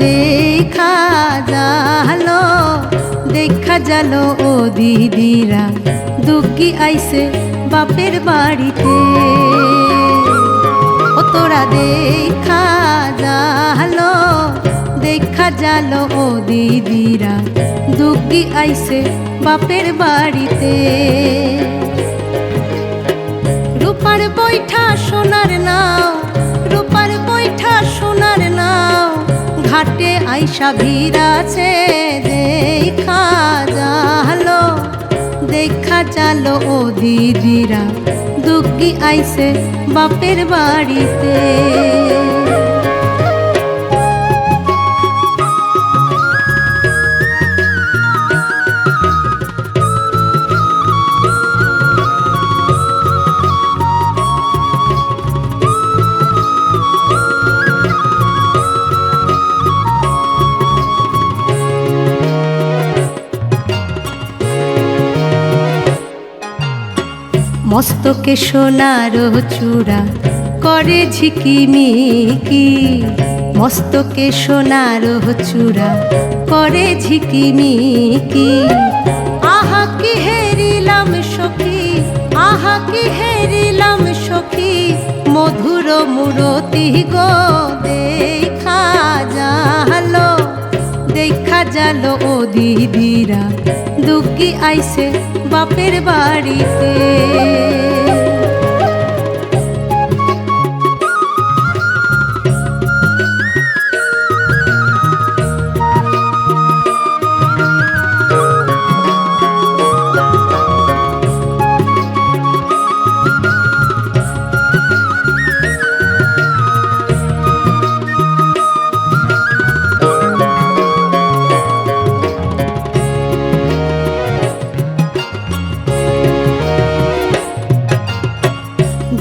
দেখা জালো দেখা জালো ও দিদিরা দুঃখী আইসে বাপের বাড়িতে ও তোরা দেখা জালো দেখা জালো ও দিদিরা দুঃখী আইসে বাপের বাড়িতে রূপার বৈঠা সোনার ঘাটে আইসা ভিড়াছে দেখা জালো দেখা জালো ও দিদিরা। দুঃখী আইসে বাপের বাড়িতে। মস্তকে সোনার চূড়া করে ঝিকিমিকি মস্তকে সোনার চূড়া করে ঝিকিমিকি আহা, কি হেরিলাম সখী? আহা, কি হেরিলাম সখী? মধুর মূরতি গো, দেখা জালো ও দিদিরা। দুঃখী আইসে বাপের বাড়িতে।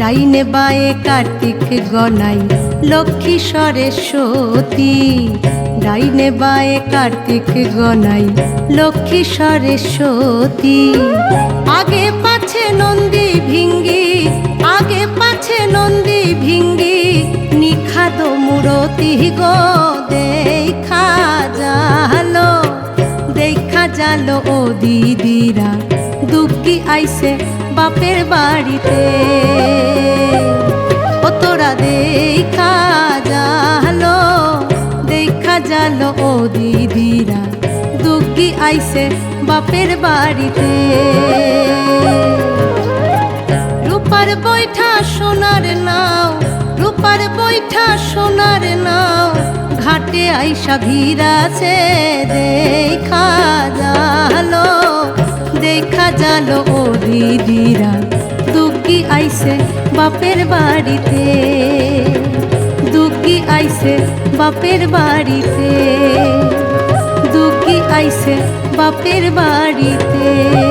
ডাইনে বায়ে কার্তিক গনাই, লক্ষ্মী সরস্বতী। ডাইনে বায়ে কার্তিক গনাই, লক্ষ্মী সরস্বতী। আগে পাছে নন্দী ভিঙ্গি, আগে পাছে নন্দী ভিঙ্গি, নিখাদ মূরতি গো, দেখা জালো দেখা জালো ও দিদিরা। দুঃখী আইসে বাপের বাড়িতে। ও তোরা দেখা জালো দেখা জালো ও দিদিরা দুঃখী আইসে বাপের বাড়িতে। রূপার বৈঠা সোনার নাও, রূপার বৈঠা সোনার নাও, ঘাটে আইসা ভিড়াছে, দেখা জালো। দেখা জালো ও দিদিরা। দুঃখী আইসে বাপের বাড়িতে। দুঃখী আইসে বাপের বাড়িতে। দুঃখী আইসে বাপের বাড়িতে।